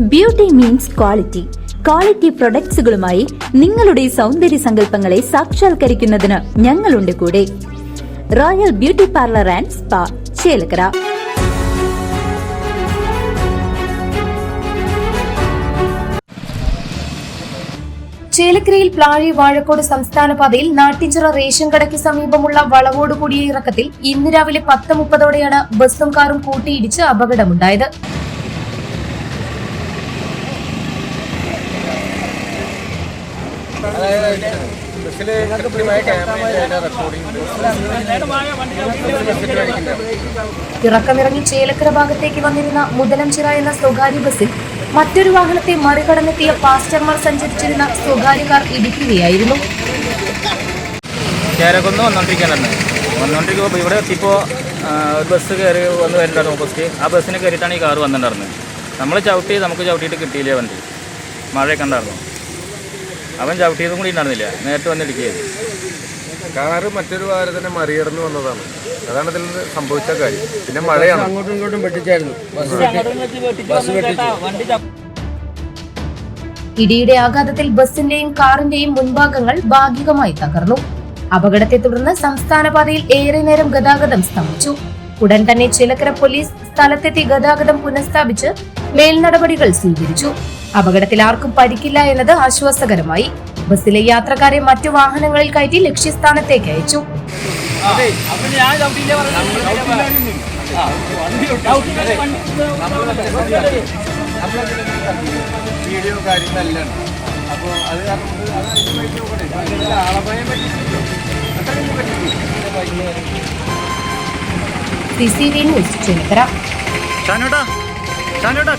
Beauty means quality quality പ്രൊഡക്ട്സുകളുമായി നിങ്ങളുടെ സൗന്ദര്യ സങ്കല്പങ്ങളെ സാക്ഷാത്കരിക്കുന്നതിന് ഞങ്ങളുണ്ട് കൂടെ. Royal beauty parlour and spa Chelakkara. ചേലക്കരയിൽ പ്ലാഴി വാഴക്കോട് സംസ്ഥാന പാതയിൽ നാട്ടിഞ്ചിറ റേഷൻ കടയ്ക്ക് സമീപമുള്ള വളവോടുകൂടിയ ഇറക്കത്തിൽ ഇന്ന് രാവിലെ പത്ത് മുപ്പതോടെയാണ് ബസ്സും കാറും കൂട്ടിയിടിച്ച് അപകടമുണ്ടായത്. ക്യാമറ ഇറക്കമിറങ്ങി ചേലക്കര ഭാഗത്തേക്ക് വന്നിരുന്ന മുതലംചിറ എന്ന സ്വകാര്യ ബസ്സിൽ മറ്റൊരു വാഹനത്തെ മറികടന്നെത്തിയ പാസ്റ്റർമാർ സഞ്ചരിച്ചിരുന്ന സ്വകാര്യ കാർ ഇടിക്കുകയായിരുന്നു. ചേരക്കൊന്ന് വന്നോണ്ടിരിക്കാനാണ് വന്നോണ്ടിരിക്കുമ്പോൾ ഇവിടെ എത്തിയപ്പോൾ ബസ് കയറി വന്ന് വരുന്നുണ്ടായിരുന്നു ഓപ്പോസിറ്റ്. ആ ബസ്സിന് കയറിയിട്ടാണ് ഈ കാറ് വന്നിട്ടുണ്ടായിരുന്നത്. നമ്മൾ ചവിട്ടി നമുക്ക് ചവിട്ടിയിട്ട് കിട്ടിയില്ല വണ്ടി? മഴയൊക്കെ ഉണ്ടായിരുന്നു? അവൻ ചവിട്ടിയതും കൂടി ഉണ്ടായിരുന്നില്ല. നേരിട്ട് വന്നിടിക്കുകയത് കാറ് മറ്റൊരു വാഹനത്തിനെ മറികടന്ന് വന്നതാണ്. അതാണ് ഇതിൽ നിന്ന് സംഭവിച്ച കാര്യം. പിന്നെ മഴയാണ്. അങ്ങോട്ടും ഇങ്ങോട്ടും വെട്ടിച്ചായിരുന്നു. ബസ് വെട്ടി ബസ് വെട്ടിച്ചു. ഇടിയുടെ ആഘാതത്തിൽ ബസിന്റെയും കാറിന്റെയും മുൻഭാഗങ്ങൾ ഭാഗികമായി തകർന്നു. അപകടത്തെ തുടർന്ന് സംസ്ഥാന പാതയിൽ ഏറെ നേരം ഗതാഗതം സ്തംഭിച്ചു. ഉടൻ തന്നെ ചിലക്കര പോലീസ് സ്ഥലത്തെത്തി ഗതാഗതം പുനഃസ്ഥാപിച്ച് മേൽനടപടികൾ സ്വീകരിച്ചു. അപകടത്തിൽ ആർക്കും പരിക്കില്ല എന്നത് ആശ്വാസകരമായി. ബസ്സിലെ യാത്രക്കാരെ മറ്റു വാഹനങ്ങളിൽ കയറ്റി ലക്ഷ്യസ്ഥാനത്തേക്ക് അയച്ചു. വീഡിയോ കാര്യങ്ങളെല്ലാം. അപ്പോൾ അത് കാരണം അത് പറ്റിയിട്ടില്ല പറ്റിയിട്ടില്ല. C V news ഷാനോട്ടാ